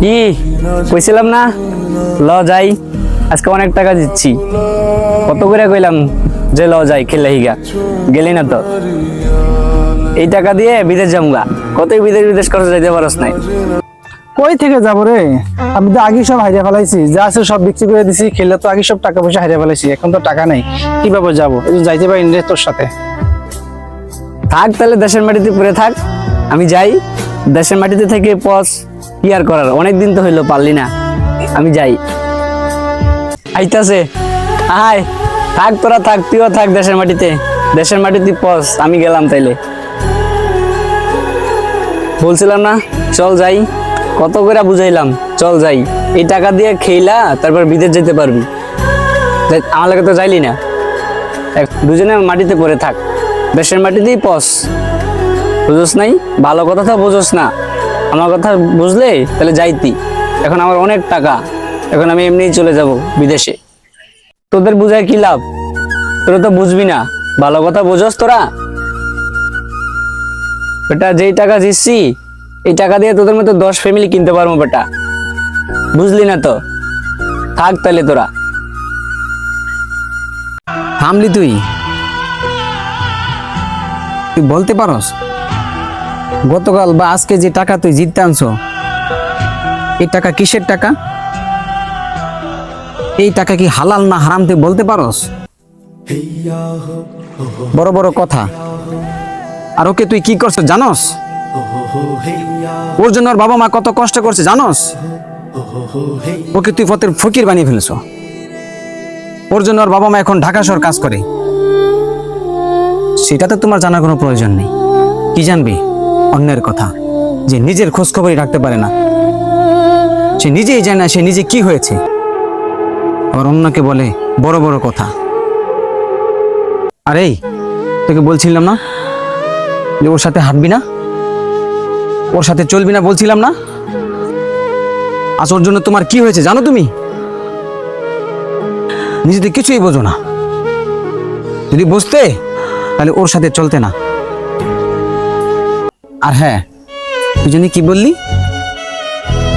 কি কইছিলাম না? ল যাই। আজকে অনেক টাকা দিচ্ছি। কত করে কইলাম যে ল যাই খেলে হিগা। গেলি না তো। এই টাকা দিয়ে বিদেশ যামগা। কতই বিদেশ বিদেশ করে যাইতে পারস নাই। কই থেকে যাব রে? আমি তো আগে সব হারিয়ে ফেলাইছি। যা আছে সব বিক্রি করে দিছি। খেলে তো আগে সব টাকা পয়সা হারিয়ে ফেলাইছি। এখন তো টাকা নেই। কীভাবে যাব? যাইতে পারি রে তোর সাথে। থাক তাহলে দেশের মাটিতে পড়ে থাক। আমি যাই। দেশের মাটিতে থেকে পস। কি আর করার। অনেক দিন তো হইল পারলি না। আমি যাই। আইতাছে। আয়। থাক তোরা, থাক, তুইও থাক দেশের মাটিতে। দেশের মাটিতে পস, আমি গেলাম তাইলে। বলছিলাম না, চল যাই। কত করে বুঝাইলাম, চল যাই। এই টাকা দিয়ে খেইলা, তারপর বিদেশ যেতে পারবি। আমার লাগে তো যাইলি না। দুজনে মাটিতে পড়ে থাক। দেশের মাটিতেই পস। বুঝোস নাই? ভালো কথা তো বুঝোস না। আমার কথা বুঝলে তাহলে যাইতি। এখন আমার অনেক টাকা, এখন আমি এমনিই চলে যাব বিদেশে। তোদের বুঝায় কি লাভ? তোরা তো বুঝবি না। ভালো কথা বুঝোস তোরা। বেটা, যেই টাকা দিচ্ছি, এই টাকা দিয়ে তোদের মতো দশ ফ্যামিলি কিনতে পারব বেটা। বুঝলি না তো? থাক তাহলে তোরা। থামলি তুই। তুই বলতে পারস? গতকাল বা আজকে যে টাকা তুই জিততে আনছো, এই টাকা কিসের টাকা? এই টাকা কি হালাল না হারাম তুই বলতে পারস? বড় বড় কথা। আর ওকে তুই কি করছ জানস? ওর জন্য ওর বাবা মা কত কষ্ট করছে জানস? ওকে তুই পথের ফকির বানিয়ে ফেলেছো। ওর জন্য ওর বাবা মা এখন ঢাকা শহর কাজ করে। সেটা তো তোমার জানার কোনো প্রয়োজন নেই। কি জানবি? অন্যের কথা, যে নিজের খোঁজ খবরই রাখতে পারে না। সে নিজেই জানে সে নিজে কি হয়েছে। আবার অন্যকে বলে, বড় বড় কথা। আরে, তোকে বলছিলাম না যে ওর সাথে হাঁটবি না? ওর সাথে চলবি না বলছিলাম না? আজ ওর জন্য তোমার কি হয়েছে জানো তুমি? নিজেদের কিছুই বোঝো না। যদি বুঝতে, তাহলে ওর সাথে চলতে না। আর হ্যাঁ তুই জানি কি বললি?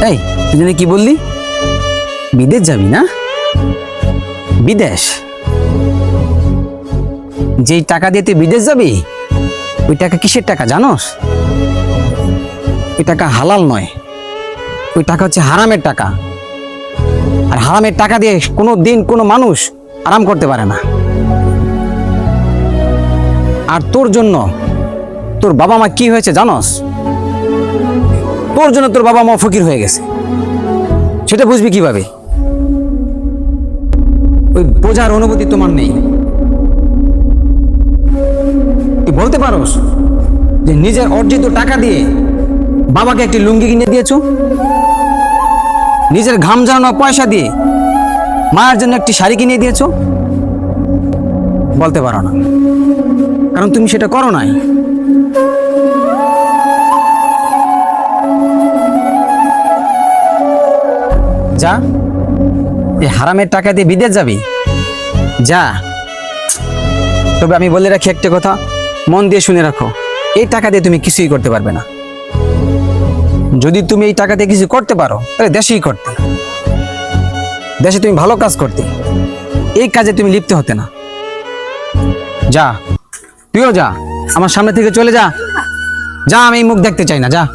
এই, তুই জানি কি বললি? বিদেশ যাবি না? বিদেশ? যেই টাকা দিয়ে তুই বিদেশ যাবি, ওই টাকা কিসের টাকা জানোস? ওই টাকা হালাল নয়। ওই টাকা হচ্ছে হারামের টাকা। আর হারামের টাকা দিয়ে কোনো দিন কোনো মানুষ আরাম করতে পারে না। আর তোর জন্য তোর বাবা মা কি হয়েছে জানোস? তোর জন্য তোর বাবা মা ফকির হয়ে গেছে। সেটা বুঝবি কীভাবে? ওই বোঝার অনুভূতি তোমার নেই। তুই বলতে পারোস? যে নিজের অর্জিত টাকা দিয়ে বাবাকে একটি লুঙ্গি কিনে দিয়েছ? নিজের ঘাম ঝরানো পয়সা দিয়ে মায়ের জন্য একটি শাড়ি কিনে দিয়েছ? বলতে পারো না। কারণ তুমি সেটা করো নাই। যা, এই হারামের টাকা দিয়ে বিদেশ যাবি? যা। তবে আমি বলে রাখি একটা কথা, মন দিয়ে শুনে রাখো, এই টাকা দিয়ে তুমি কিছুই করতে পারবে না। যদি তুমি এই টাকা দিয়ে কিছু করতে পারো, তাহলে দেশেই করতে। দেশে তুমি ভালো কাজ করতে। এই কাজে তুমি লিপ্ত হতে না। যা, তুইও যা। আমার সামনে থেকে চলে যা। যা আমি মুখ দেখতে চাই না যা।